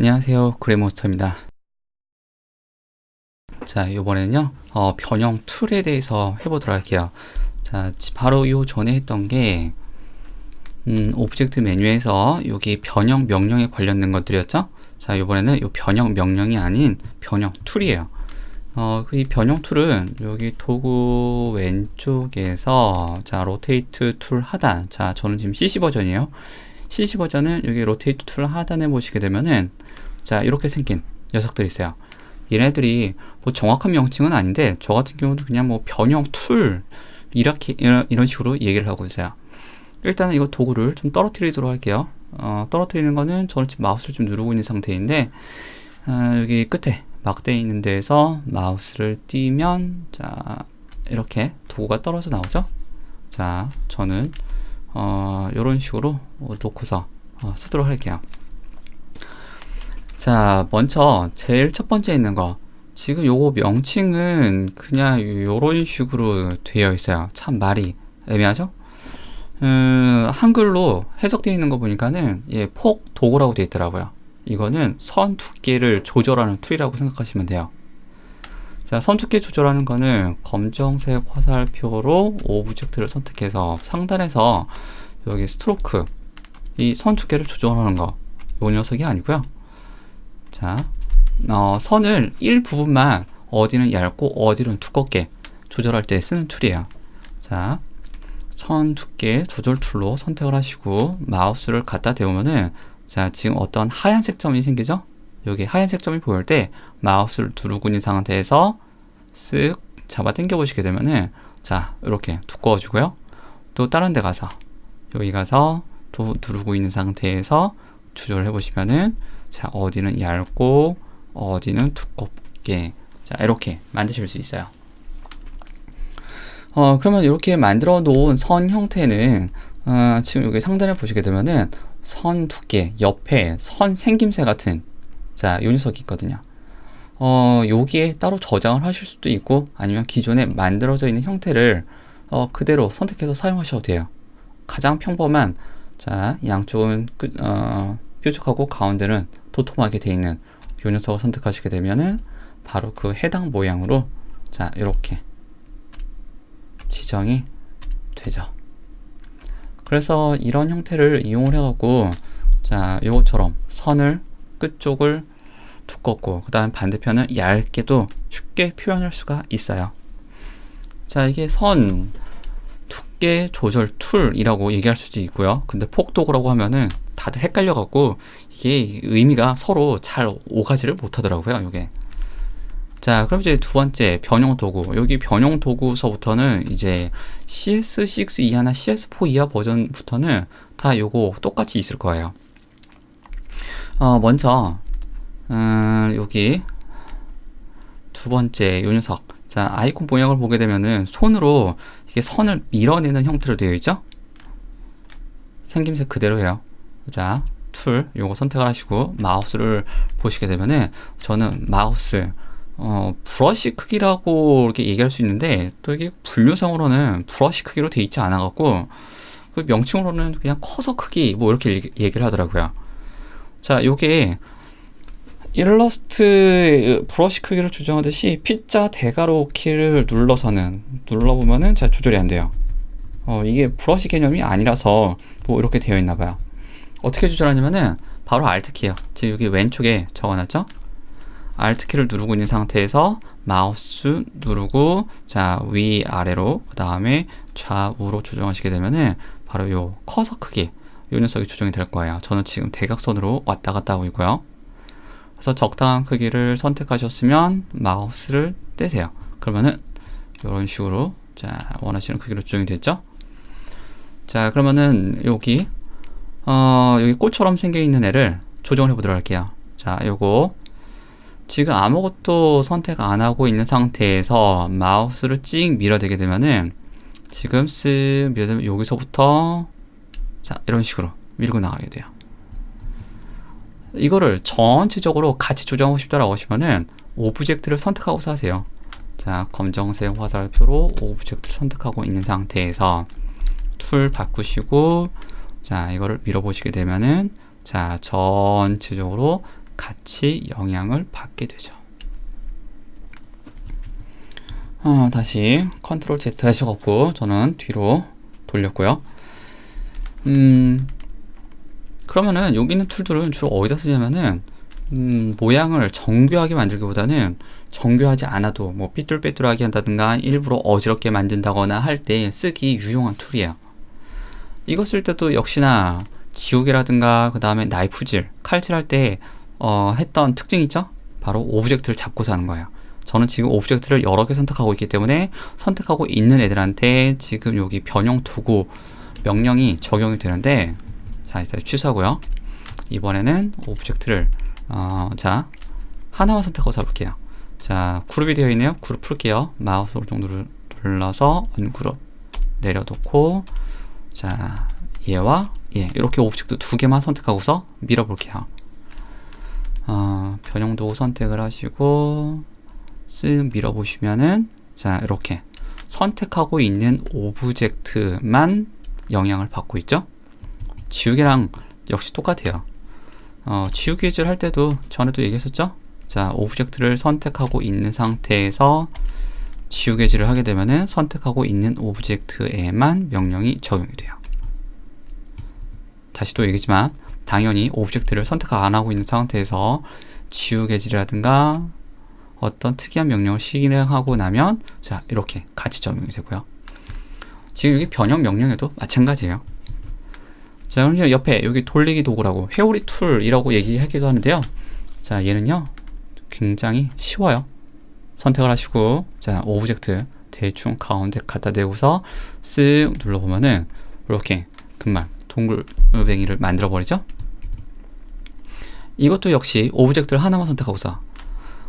안녕하세요. 그레모스터입니다. 자 이번에는요 어, 변형 툴에 대해서 해보도록 할게요. 자 지- 바로 요 전에 했던 게 음, 오브젝트 메뉴에서 여기 변형 명령에 관련된 것들이었죠? 자 이번에는 요 변형 명령이 아닌 변형 툴이에요. 어, 그이 변형 툴은 여기 도구 왼쪽에서 자 로테이트 툴 하단. 자 저는 지금 CC 버전이에요. CC 버전은 여기 로테이트 툴 하단에 보시게 되면은 자 이렇게 생긴 녀석들이 있어요. 얘네들이 뭐 정확한 명칭은 아닌데 저 같은 경우도 그냥 뭐 변형 툴 이렇게 이런, 식으로 얘기를 하고 있어요. 일단은 이거 도구를 좀 떨어뜨리도록 할게요. 어, 떨어뜨리는 거는 저는 지금 마우스를 좀 누르고 있는 상태인데 어, 여기 끝에 막대 있는 데에서 마우스를 띄면 자 이렇게 도구가 떨어져 나오죠. 자 저는 어, 이런 식으로 어, 놓고서 어, 쓰도록 할게요. 자, 먼저 제일 첫 번째 있는 거. 지금 요거 명칭은 그냥 요런 식으로 되어 있어요. 참 말이 애매하죠? 음, 한글로 해석되어 있는 거 보니까는 예, 폭 도구라고 되어 있더라고요. 이거는 선 두께를 조절하는 툴이라고 생각하시면 돼요. 자, 선 두께 조절하는 거는 검정색 화살표로 오브젝트를 선택해서 상단에서 여기 스트로크 이 선 두께를 조절하는 거. 요 녀석이 아니고요. 자, 어, 선을 일부분만 어디는 얇고 어디는 두껍게 조절할 때 쓰는 툴이에요. 자, 선 두께 조절 툴로 선택을 하시고 마우스를 갖다 대보면은 자, 지금 어떤 하얀색 점이 생기죠? 여기 하얀색 점이 보일 때 마우스를 누르고 있는 상태에서 쓱 잡아 당겨 보시게 되면은 자, 이렇게 두꺼워지고요. 또 다른 데 가서 여기 가서 또 누르고 있는 상태에서 조절을 해 보시면은 자, 어디는 얇고 어디는 두껍게 자, 이렇게 만드실 수 있어요. 어, 그러면 이렇게 만들어 놓은 선 형태는 어, 지금 여기 상단에 보시게 되면은 선 두께, 옆에 선 생김새 같은 자, 요 녀석이 있거든요. 어, 여기에 따로 저장을 하실 수도 있고 아니면 기존에 만들어져 있는 형태를 어, 그대로 선택해서 사용하셔도 돼요. 가장 평범한 자, 양쪽은 끝, 어, 뾰족하고 가운데는 도톰하게 되어 있는 요 녀석을 선택하시게 되면은 바로 그 해당 모양으로 자, 이렇게 지정이 되죠. 그래서 이런 형태를 이용을 해 갖고 자, 요것처럼 선을 끝쪽을 두껍고 그 다음 반대편은 얇게도 쉽게 표현할 수가 있어요. 자, 이게 선 두께 조절 툴이라고 얘기할 수도 있고요. 근데 폭도구라고 하면은 다들 헷갈려갖고 이게 의미가 서로 잘 오가지를 못하더라고요. 이게. 자, 그럼 이제 두 번째 변형 도구. 여기 변형 도구서부터는 이제 CS6 이하나 CS4 이하 버전부터는 다 요거 똑같이 있을 거예요. 어, 먼저 음, 여기 두 번째 요 녀석. 자, 아이콘 모양을 보게 되면은 손으로 이게 선을 밀어내는 형태로 되어 있죠? 생김새 그대로예요. 자, 툴 요거 선택을 하시고 마우스를 보시게 되면은 저는 마우스 어, 브러쉬 크기라고 이렇게 얘기할 수 있는데 또 이게 분류상으로는 브러쉬 크기로 되어 있지 않아 갖고 그 명칭으로는 그냥 커서 크기 뭐 이렇게 얘기- 얘기를 하더라고요. 자, 요게 일러스트 브러쉬 크기를 조정하듯이 P자 대가로 키를 눌러서는 눌러보면은 잘 조절이 안 돼요. 어, 이게 브러쉬 개념이 아니라서 뭐 이렇게 되어 있나 봐요. 어떻게 조절하냐면은 바로 Alt 키예요. 지금 여기 왼쪽에 적어놨죠? Alt 키를 누르고 있는 상태에서 마우스 누르고 자 위 아래로 그 다음에 좌우로 조정하시게 되면은 바로 요 커서 크기 요 녀석이 조정이 될 거예요. 저는 지금 대각선으로 왔다 갔다 하고 있고요. 그래서 적당한 크기를 선택하셨으면 마우스를 떼세요. 그러면은 이런 식으로 자 원하시는 크기로 조정이 됐죠? 자 그러면은 여기 어 여기 꽃처럼 생겨 있는 애를 조정을 해보도록 할게요. 자 요거 지금 아무것도 선택 안 하고 있는 상태에서 마우스를 찍 밀어대게 되면은 지금 쓱 밀어대면 여기서부터 자 이런 식으로 밀고 나가게 돼요. 이거를 전체적으로 같이 조정하고 싶다라고 하시면은 오브젝트를 선택하고서 하세요. 자, 검정색 화살표로 오브젝트를 선택하고 있는 상태에서 툴 바꾸시고 자, 이거를 밀어보시게 되면은 자, 전체적으로 같이 영향을 받게 되죠. 아, 다시 컨트롤 Z 하셔갖고 저는 뒤로 돌렸고요. 음, 그러면은 여기 있는 툴들은 주로 어디다 쓰냐면은 음, 모양을 정교하게 만들기보다는 정교하지 않아도 뭐 삐뚤빼뚤하게 한다든가 일부러 어지럽게 만든다거나 할 때 쓰기 유용한 툴이에요. 이거 쓸 때도 역시나 지우개라든가 그 다음에 나이프질, 칼질할 때 어, 했던 특징 있죠? 바로 오브젝트를 잡고서 하는 거예요. 저는 지금 오브젝트를 여러 개 선택하고 있기 때문에 선택하고 있는 애들한테 지금 여기 변형 도구 명령이 적용이 되는데 자 일단 취소하고요. 이번에는 오브젝트를 어, 자 하나만 선택하고 잡을게요. 자 그룹이 되어 있네요. 그룹 풀게요. 마우스 오른쪽 눌러서 언그룹 내려놓고 자 얘와 얘 이렇게 오브젝트 두 개만 선택하고서 밀어볼게요. 어, 변형 도구 선택을 하시고 쓱 밀어보시면은 자 이렇게 선택하고 있는 오브젝트만 영향을 받고 있죠. 지우개랑 역시 똑같아요. 어, 지우개 질 할 때도 전에도 얘기했었죠. 자 오브젝트를 선택하고 있는 상태에서 지우개질을 하게 되면은 선택하고 있는 오브젝트에만 명령이 적용이 돼요. 다시 또 얘기지만 당연히 오브젝트를 선택 안 하고 있는 상태에서 지우개질이라든가 어떤 특이한 명령을 실행하고 나면 자 이렇게 같이 적용이 되고요. 지금 여기 변형 명령에도 마찬가지예요. 자 그럼 옆에 여기 돌리기 도구라고 회오리 툴이라고 얘기하기도 하는데요. 자 얘는요 굉장히 쉬워요. 선택을 하시고 자 오브젝트 대충 가운데 갖다 대고서 쓱 눌러보면은 이렇게 금방 동글뱅이를 만들어 버리죠. 이것도 역시 오브젝트를 하나만 선택하고서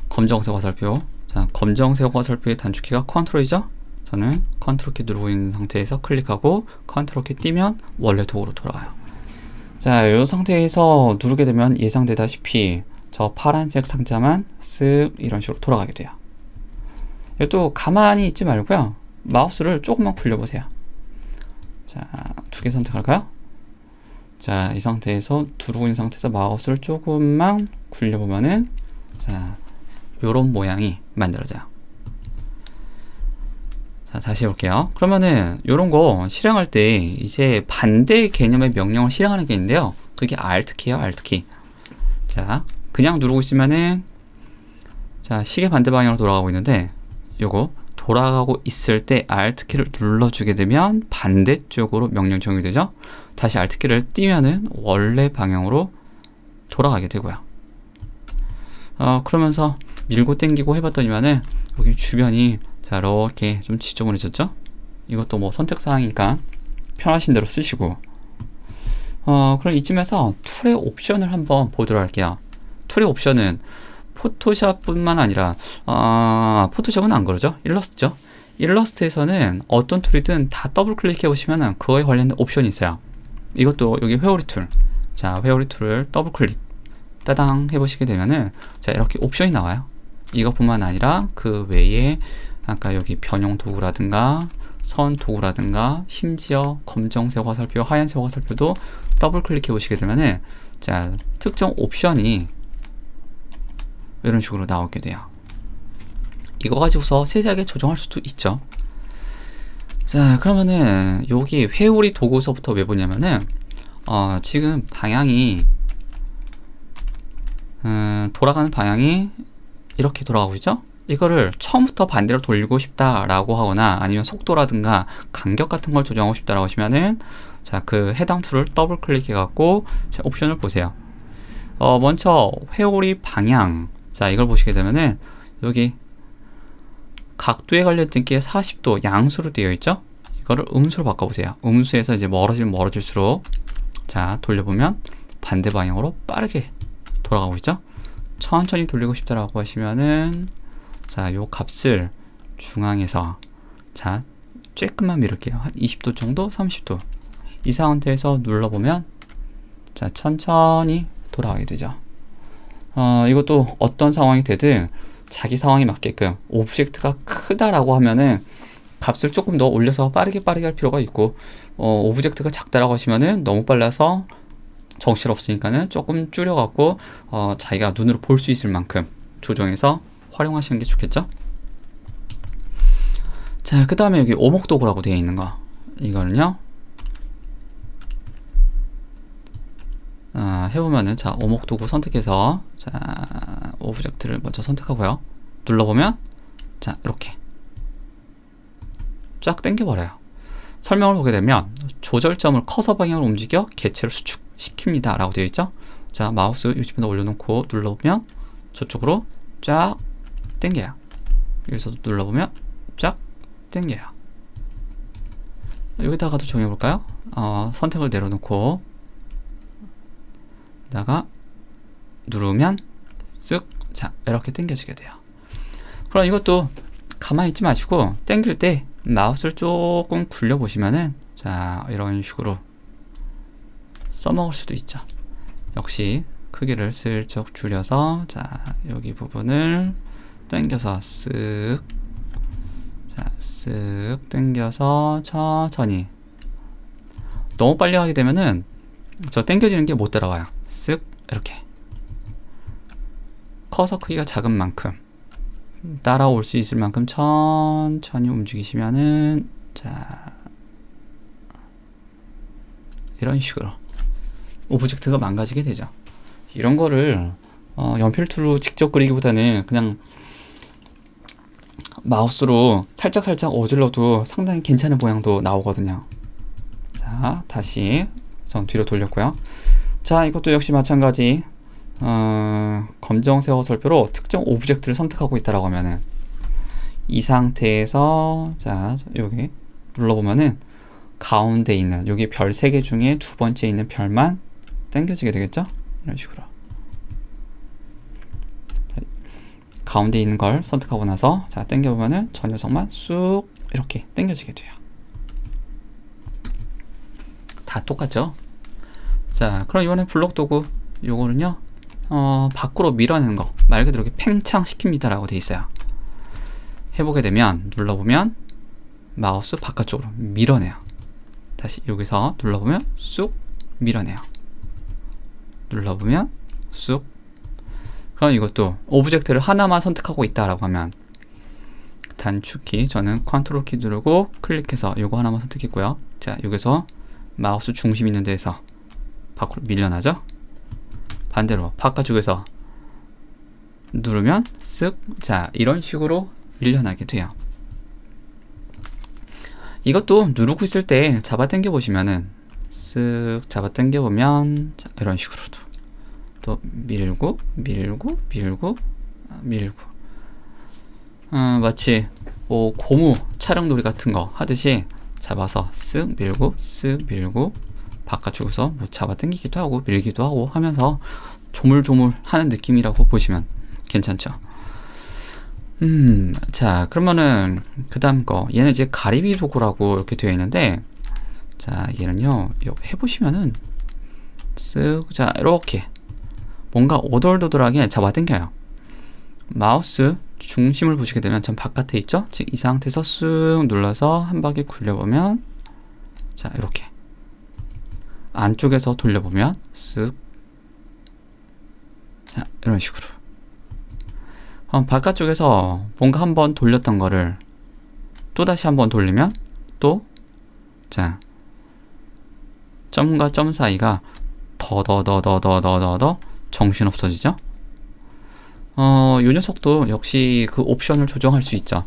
검정색 화살표. 자 검정색 화살표의 단축키가 컨트롤이죠? 저는 컨트롤 키 누르고 있는 상태에서 클릭하고 컨트롤 키 띄면 원래 도구로 돌아와요. 자 이 상태에서 누르게 되면 예상되다시피 저 파란색 상자만 쓱 이런 식으로 돌아가게 돼요 또 가만히 있지 말고요 마우스를 조금만 굴려보세요 자 두 개 선택할까요? 자, 이 상태에서 두르고 있는 상태에서 마우스를 조금만 굴려보면은 자, 요런 모양이 만들어져요. 자, 다시 해볼게요. 그러면은 요런 거 실행할 때 이제 반대 개념의 명령을 실행하는 게 있는데요. 그게 Alt키예요, Alt키. 자, 그냥 누르고 있으면은 자, 시계 반대 방향으로 돌아가고 있는데 요거 돌아가고 있을 때 Alt키를 눌러주게 되면 반대쪽으로 명령 적용이 되죠. 다시 Alt키를 띄면은 원래 방향으로 돌아가게 되고요. 어, 그러면서 밀고 당기고 해봤더니만은 여기 주변이 자 이렇게 좀 지저분해졌죠? 이것도 뭐 선택 사항이니까 편하신 대로 쓰시고 어, 그럼 이쯤에서 툴의 옵션을 한번 보도록 할게요. 툴의 옵션은 포토샵뿐만 아니라 어, 포토샵은 안 그러죠? 일러스트죠? 일러스트에서는 어떤 툴이든 다 더블 클릭해 보시면 그거에 관련된 옵션이 있어요. 이것도 여기 회오리 툴. 자, 회오리 툴을 더블 클릭 따당 해보시게 되면은 자 이렇게 옵션이 나와요. 이것뿐만 아니라 그 외에 아까 여기 변형 도구라든가 선 도구라든가 심지어 검정색 화살표, 하얀색 화살표도 더블 클릭해 보시게 되면은 자 특정 옵션이 이런 식으로 나오게 돼요. 이거 가지고서 세세하게 조정할 수도 있죠. 자 그러면은 여기 회오리 도구서부터 왜 보냐면은 어, 지금 방향이 음, 돌아가는 방향이 이렇게 돌아가고 있죠? 이거를 처음부터 반대로 돌리고 싶다라고 하거나 아니면 속도라든가 간격 같은 걸 조정하고 싶다라고 하시면은 자, 그 해당 툴을 더블 클릭해 갖고 옵션을 보세요. 어, 먼저 회오리 방향. 자, 이걸 보시게 되면은 여기 각도에 관련된 게 40도 양수로 되어 있죠? 이거를 음수로 바꿔 보세요. 음수에서 이제 멀어지면 멀어질수록 자, 돌려보면 반대 방향으로 빠르게 돌아가고 있죠? 천천히 돌리고 싶다라고 하시면은 자, 요 값을 중앙에서 자, 조금만 밀을게요. 한 20도 정도, 30도. 이 상태에서 눌러보면 자, 천천히 돌아가게 되죠. 어, 이것도 어떤 상황이 되든 자기 상황에 맞게끔 오브젝트가 크다라고 하면은 값을 조금 더 올려서 빠르게 빠르게 할 필요가 있고 어, 오브젝트가 작다라고 하시면은 너무 빨라서 정신없으니까는 조금 줄여갖고 어, 자기가 눈으로 볼 수 있을 만큼 조정해서 활용하시는 게 좋겠죠? 자, 그 다음에 여기 오목도구라고 되어 있는 거. 이거는요. 아, 해보면은, 자, 오목 도구 선택해서, 자, 오브젝트를 먼저 선택하고요. 눌러보면, 자, 이렇게. 쫙 당겨버려요. 설명을 보게 되면, 조절점을 커서 방향으로 움직여 개체를 수축시킵니다. 라고 되어 있죠? 자, 마우스 요즘에 올려놓고 눌러보면, 저쪽으로 쫙 당겨요. 여기서도 눌러보면, 쫙 당겨요. 여기다가도 정해볼까요? 어, 선택을 내려놓고 다가 누르면 쓱 자, 이렇게 당겨지게 돼요. 그럼 이것도 가만히 있지 마시고 당길 때 마우스를 조금 굴려 보시면은 자, 이런 식으로 써먹을 수도 있죠. 역시 크기를 슬쩍 줄여서 자, 여기 부분을 당겨서 쓱 자, 쓱 당겨서 천천히. 너무 빨리 하게 되면은 저 당겨지는 게 못 따라와요. 쓱 이렇게. 커서 크기가 작은 만큼 따라올 수 있을 만큼 천천히 움직이시면은 자 이런 식으로 오브젝트가 망가지게 되죠. 이런 거를 어, 연필 툴로 직접 그리기보다는 그냥 마우스로 살짝살짝 어질러도 상당히 괜찮은 모양도 나오거든요. 자, 다시 전 뒤로 돌렸고요. 자, 이것도 역시 마찬가지. 어, 검정색 설표로 특정 오브젝트를 선택하고 있다라고 하면은 이 상태에서 자, 여기 눌러보면은 가운데 있는 여기 별 3개 중에 두 번째 있는 별만 당겨지게 되겠죠? 이런 식으로. 가운데 있는 걸 선택하고 나서 자 당겨보면은 저 녀석만 쑥 이렇게 당겨지게 돼요. 다 똑같죠? 자 그럼 이번엔 블록 도구 요거는요 어, 밖으로 밀어내는 거 말 그대로 팽창 시킵니다 라고 돼 있어요. 해보게 되면 눌러보면 마우스 바깥쪽으로 밀어내요. 다시 여기서 눌러보면 쑥 밀어내요. 눌러보면 쑥 그럼 이것도 오브젝트를 하나만 선택하고 있다 라고 하면 단축키 저는 컨트롤 키 누르고 클릭해서 이거 하나만 선택했고요. 자 여기서 마우스 중심 있는 데서 밖으로 밀려나죠? 반대로 바깥쪽에서 누르면 쓱 자 이런 식으로 밀려나게 돼요. 이것도 누르고 있을 때 잡아당겨 보시면은 쓱 잡아당겨 보면 이런 식으로도 또 밀고 밀고 밀고 아, 밀고 어, 마치 뭐 고무 촬영놀이 같은 거 하듯이 잡아서 쓱 밀고 쓱 밀고 바깥쪽에서 뭐 잡아 당기기도 하고 밀기도 하고 하면서 조물조물 하는 느낌이라고 보시면 괜찮죠. 음, 자, 그러면은, 그 다음 거. 얘는 이제 가리비 도구라고 이렇게 되어 있는데, 자, 얘는요, 해보시면은, 쓱, 자, 이렇게. 뭔가 오돌도돌하게 잡아당겨요. 마우스 중심을 보시게 되면 전 바깥에 있죠? 즉 이 상태에서 쑥 눌러서 한 바퀴 굴려보면 자 이렇게 안쪽에서 돌려보면 쓱 자, 이런 식으로 어, 바깥쪽에서 뭔가 한번 돌렸던 거를 또 다시 한번 돌리면 또 자 점과 점 사이가 더더더더더더더 정신 없어지죠? 어, 이 녀석도 역시 그 옵션을 조정할 수 있죠.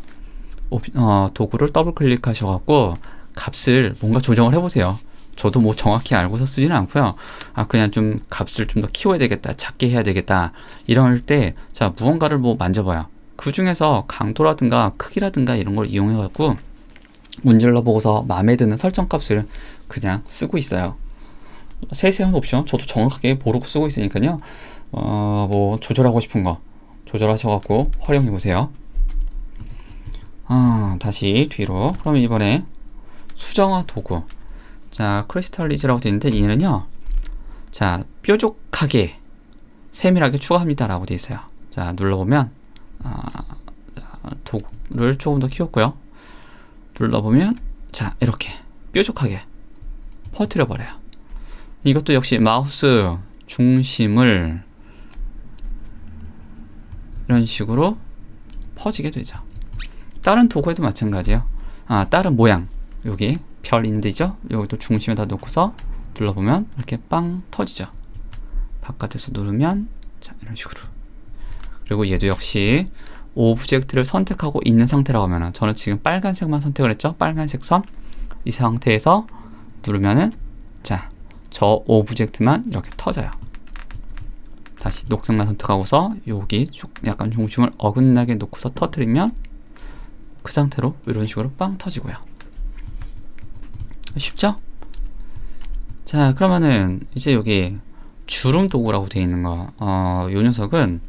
옵, 어, 도구를 더블 클릭하셔갖고 값을 뭔가 조정을 해보세요. 저도 뭐 정확히 알고서 쓰지는 않고요. 아 그냥 좀 값을 좀 더 키워야 되겠다, 작게 해야 되겠다 이럴 때 자 무언가를 뭐 만져봐요. 그 중에서 강도라든가 크기라든가 이런 걸 이용해 갖고 문질러 보고서 마음에 드는 설정 값을 그냥 쓰고 있어요. 세세한 옵션 저도 정확하게 모르고 쓰고 있으니까요. 어, 뭐 조절하고 싶은 거 조절하셔갖고 활용해 보세요. 아, 다시 뒤로. 그럼 이번에 수정화 도구. 자, 크리스탈리즈라고 되어 있는데 얘는요. 자, 뾰족하게 세밀하게 추가합니다라고 되어 있어요. 자, 눌러 보면 아, 도구를 조금 더 키웠고요. 눌러 보면 자, 이렇게 뾰족하게 퍼뜨려 버려요. 이것도 역시 마우스 중심을 이런 식으로 퍼지게 되죠. 다른 도구에도 마찬가지예요. 아, 다른 모양. 여기 별 인드죠? 여기도 중심에다 놓고서 눌러보면 이렇게 빵 터지죠. 바깥에서 누르면 자, 이런 식으로. 그리고 얘도 역시 오브젝트를 선택하고 있는 상태라고 하면은 저는 지금 빨간색만 선택을 했죠. 빨간색 선. 이 상태에서 누르면은 자, 저 오브젝트만 이렇게 터져요. 다시 녹색만 선택하고서 여기 쭉 약간 중심을 어긋나게 놓고서 터트리면 그 상태로 이런 식으로 빵 터지고요. 쉽죠? 자, 그러면은 이제 여기 주름 도구라고 되어 있는 거, 어, 요 녀석은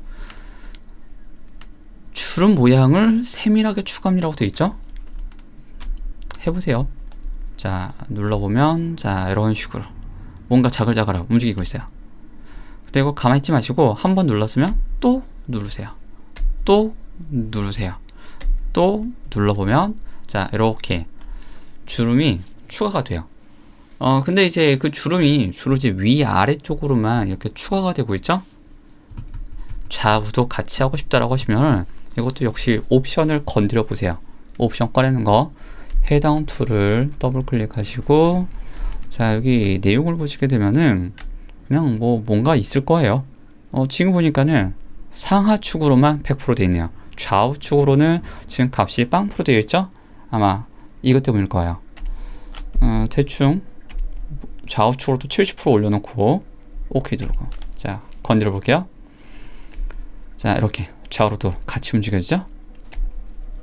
주름 모양을 세밀하게 추가합니다라고 되어 있죠? 해보세요. 자, 눌러보면, 자, 이런 식으로 뭔가 자글자글하고 움직이고 있어요. 그리고 가만히 있지 마시고 한 번 눌렀으면 또 누르세요. 또 누르세요. 또 눌러보면 자 이렇게 주름이 추가가 돼요. 어 근데 이제 그 주름이 주로 이제 위 아래쪽으로만 이렇게 추가가 되고 있죠. 좌우도 같이 하고 싶다라고 하시면 이것도 역시 옵션을 건드려 보세요. 옵션 꺼내는 거 해당 툴을 더블 클릭하시고 자 여기 내용을 보시게 되면은 그냥 뭐 뭔가 있을 거예요. 어, 지금 보니까는 상하축으로만 100%돼 있네요. 좌우축으로는 지금 값이 빵프로 되어 있죠? 아마 이것 때문일 거예요. 어, 대충 좌우축으로도 70% 올려놓고 오케이 누르고 자 건드려 볼게요. 자 이렇게 좌우로도 같이 움직여지죠?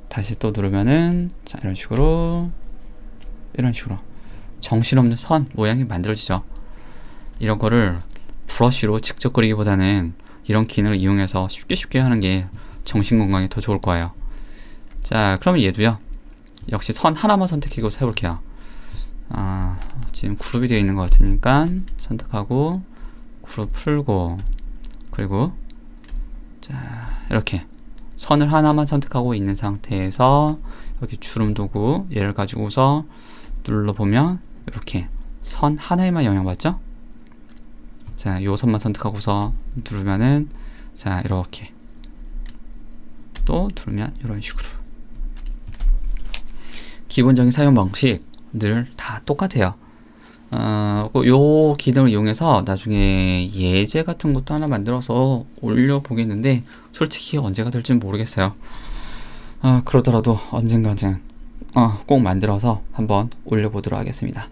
다시 또 누르면은 자 이런 식으로 이런 식으로 정신없는 선 모양이 만들어지죠. 이런 거를 브러쉬로 직접 그리기보다는 이런 기능을 이용해서 쉽게 쉽게 하는 게 정신 건강에 더 좋을 거예요. 자, 그러면 얘도요. 역시 선 하나만 선택하고 해볼게요. 아, 지금 그룹이 되어 있는 것 같으니까 선택하고 그룹 풀고 그리고 자 이렇게 선을 하나만 선택하고 있는 상태에서 여기 주름 도구 얘를 가지고서 눌러보면 이렇게 선 하나에만 영향받죠? 자, 요 선만 선택하고서 누르면은 자, 이렇게 또 누르면 이런 식으로 기본적인 사용 방식 늘 다 똑같아요. 어, 그요 기능을 이용해서 나중에 예제 같은 것도 하나 만들어서 올려 보겠는데 솔직히 언제가 될지 모르겠어요. 어, 그러더라도 언젠가는 어, 꼭 만들어서 한번 올려보도록 하겠습니다.